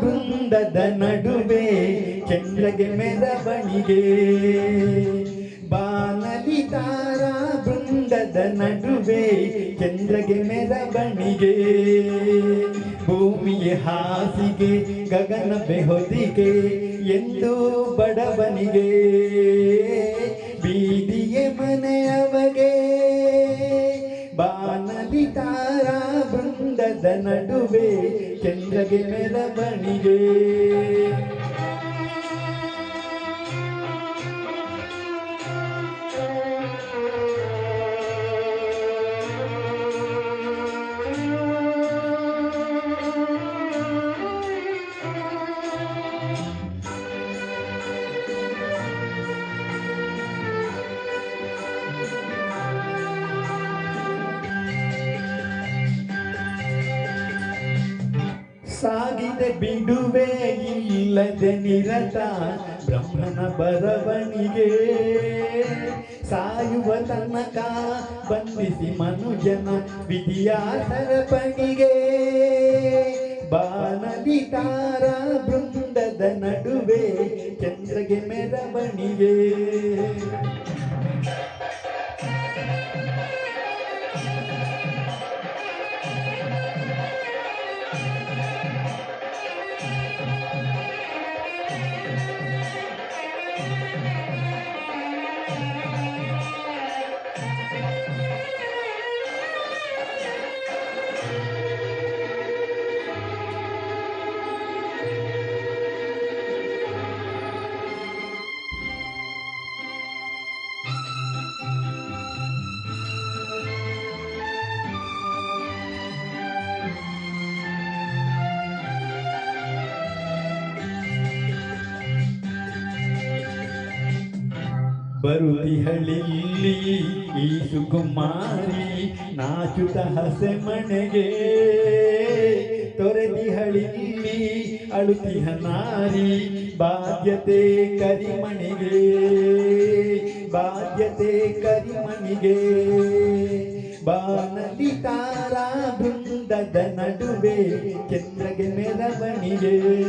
ಬೃಂದದ ನಡುವೆ ಚಂದ್ರಗೆ ಮೆರವಣಿಗೆ. ಬಾನಲಿ ತಾರ ಬೃಂದದ ನಡುವೆ ಚಂದ್ರಗೆ ಮೆರವಣಿಗೆ. ಭೂಮಿಯ ಹಾಸಿಗೆ ಗಗನ ಬೆಹೊದಿಗೆ ಎಂದು ಬಡವನಿಗೆ. ನಡುವೆ ಚಂದ್ರಗೆ ಮೆರವಣಿಗೆ. ಸಾಗಿದೆ ಬಿಡುವೆ ಇಲ್ಲದೆ ನಿರತ ಬ್ರಹ್ಮನ ಬರವಣಿಗೆ. ಸಾಯುವ ತನಕ ಬಂಧಿಸಿ ಮನುಜನ ವಿಧಿಯ ಸರಪಣಿಗೆ. ಬಾನಲಿ ತಾರ ಬೃಂದದ ನಡುವೆ ಚಂದ್ರಗೆ ಮೆರವಣಿಗೆ. ಬರುತಿಹಳಿಲ್ಲಿ ಈ ಸುಕುಮಾರಿ ನಾಚುತ ಹಸೆ ಮನೆಗೆ. ತೊರೆದಿಹಳಿಲ್ಲಿ ಅಳುತಿಹ ನಾರಿ ಬಾಧ್ಯತೆ ಕರಿಮಣಿಗೆ. ಬಾಧ್ಯತೆ ಕರಿಮಣಿಗೆ. ಬಾನಲಿ ತಾರಾ ಬೃಂದದ ನಡುವೆ ಚಂದ್ರಗೆ ಮೆರವಣಿಗೆ.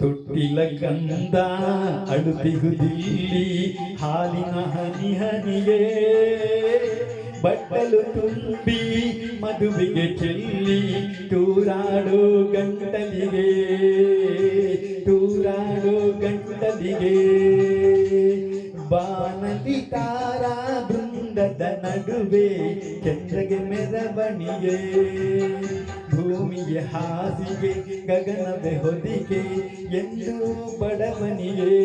ತೊಟ್ಟಿಲ ಕಂದ ಅಳುತಿಗುದಿಲ್ಲಿ ಹಾಲಿನ ಹನಿ ಹನಿಗೆ ಬಟ್ಟಲು ತುಂಬಿ ಮದುವೆಗೆ ಚೆಲ್ಲಿ ತೂರಾಡೋ ಗಂಟಲಿಗೆ ತೂರಾಡೋ ಗಂಟಲಿಗೆ. ಬಾನಲಿ ತಾರ ಬೃಂದದ ನಡುವೆ ಚಂದ್ರಗೆ ಮೆರವಣಿಗೆ ಭೂಮಿಗೆ ಹಾಸಿಗೆ ಗಗನದ ಹೊದಿಕೆ ಎಂದು ಬಡವನಿಗೆ.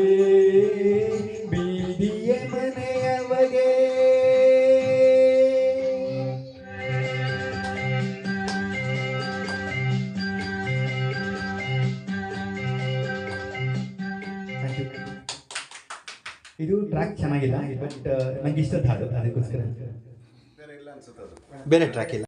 ಇದು ಟ್ರ್ಯಾಕ್ ಚೆನ್ನಾಗಿಲ್ಲ ಬಟ್ ನಂಗೆ ಇಷ್ಟದ ಹಾಡು ಅದಕ್ಕೋಸ್ಕರ. ಬೇರೆ ಟ್ರ್ಯಾಕ್ ಇಲ್ಲ.